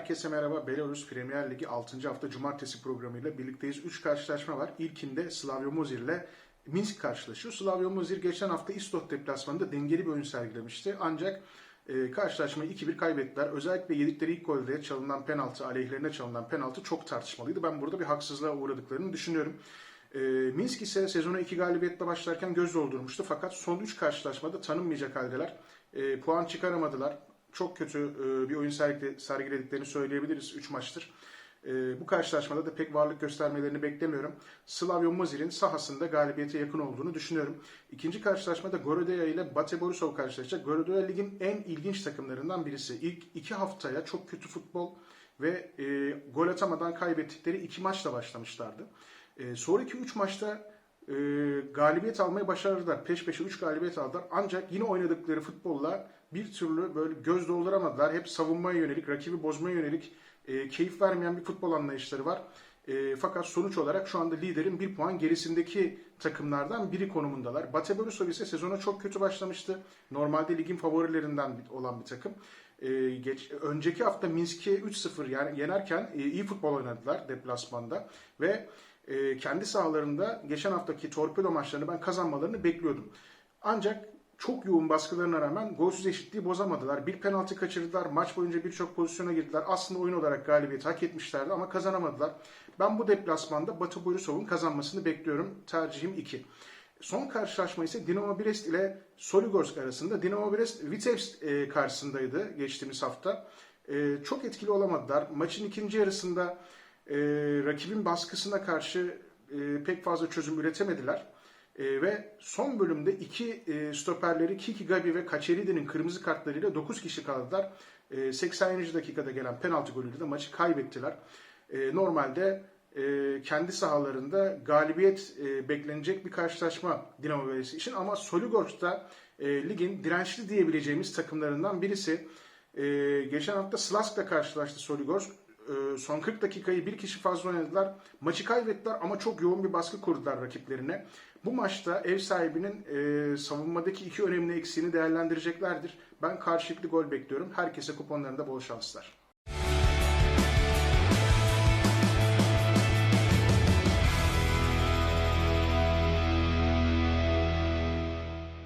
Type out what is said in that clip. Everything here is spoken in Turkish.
Herkese merhaba. Belarus Premier Ligi 6. hafta cumartesi programıyla birlikteyiz. 3 karşılaşma var. İlkinde Slavio Mozir ile Minsk karşılaşıyor. Slavio Mozir geçen hafta İstot deplasmanında dengeli bir oyun sergilemişti. Ancak e, karşılaşmayı 2-1 kaybettiler. Özellikle yedikleri ilk golde çalınan penaltı, aleyhlerine çalınan penaltı çok tartışmalıydı. Ben burada bir haksızlığa uğradıklarını düşünüyorum. E, Minsk ise sezona 2 galibiyetle başlarken göz doldurmuştu. Fakat son 3 karşılaşmada tanınmayacak haldeler. E, puan çıkaramadılar çok kötü e, bir oyun sergile- sergilediklerini söyleyebiliriz 3 maçtır. E, Bu karşılaşmada da pek varlık göstermelerini beklemiyorum. Slavio Mozir'in sahasında galibiyete yakın olduğunu düşünüyorum. İkinci karşılaşmada Gorodeya ile Bate Borisov karşılaşacak. Gorodeya ligin en ilginç takımlarından birisi. İlk iki haftaya çok kötü futbol ve e, gol atamadan kaybettikleri iki maçla başlamışlardı. Sonraki 3 maçta e, galibiyet almayı başardılar. Peş peşe 3 galibiyet aldılar. Ancak yine oynadıkları futbolla bir türlü böyle göz dolduramadılar. Hep savunmaya yönelik, rakibi bozmaya yönelik e, keyif vermeyen bir futbol anlayışları var. E, fakat sonuç olarak şu anda liderin bir puan gerisindeki takımlardan biri konumundalar. Bate Borisov ise sezona çok kötü başlamıştı. Normalde ligin favorilerinden olan bir takım. E, geç, önceki hafta Minsk'i 3-0 yani yenerken e, iyi futbol oynadılar deplasmanda ve e, kendi sahalarında geçen haftaki torpido maçlarını ben kazanmalarını bekliyordum. Ancak çok yoğun baskılarına rağmen golsüz eşitliği bozamadılar. Bir penaltı kaçırdılar. Maç boyunca birçok pozisyona girdiler. Aslında oyun olarak galibiyeti hak etmişlerdi ama kazanamadılar. Ben bu deplasmanda Batı Borisov'un kazanmasını bekliyorum. Tercihim 2. Son karşılaşma ise Dinamo Brest ile Soligorsk arasında. Dinamo Brest Vitebsk e, karşısındaydı geçtiğimiz hafta. E, çok etkili olamadılar. Maçın ikinci yarısında e, rakibin baskısına karşı e, pek fazla çözüm üretemediler. E, ve son bölümde iki e, stoperleri Kiki Gabi ve Kaçeridi'nin kırmızı kartlarıyla 9 kişi kaldılar. E, 80. dakikada gelen penaltı golüyle de maçı kaybettiler. E, normalde e, kendi sahalarında galibiyet e, beklenecek bir karşılaşma Dinamo Brest için ama Soligorsk'ta e, ligin dirençli diyebileceğimiz takımlarından birisi. E, geçen hafta Slask'la karşılaştı Soligorsk. E, son 40 dakikayı bir kişi fazla oynadılar. Maçı kaybettiler ama çok yoğun bir baskı kurdular rakiplerine. Bu maçta ev sahibinin e, savunmadaki iki önemli eksiğini değerlendireceklerdir. Ben karşılıklı gol bekliyorum. Herkese kuponlarında bol şanslar.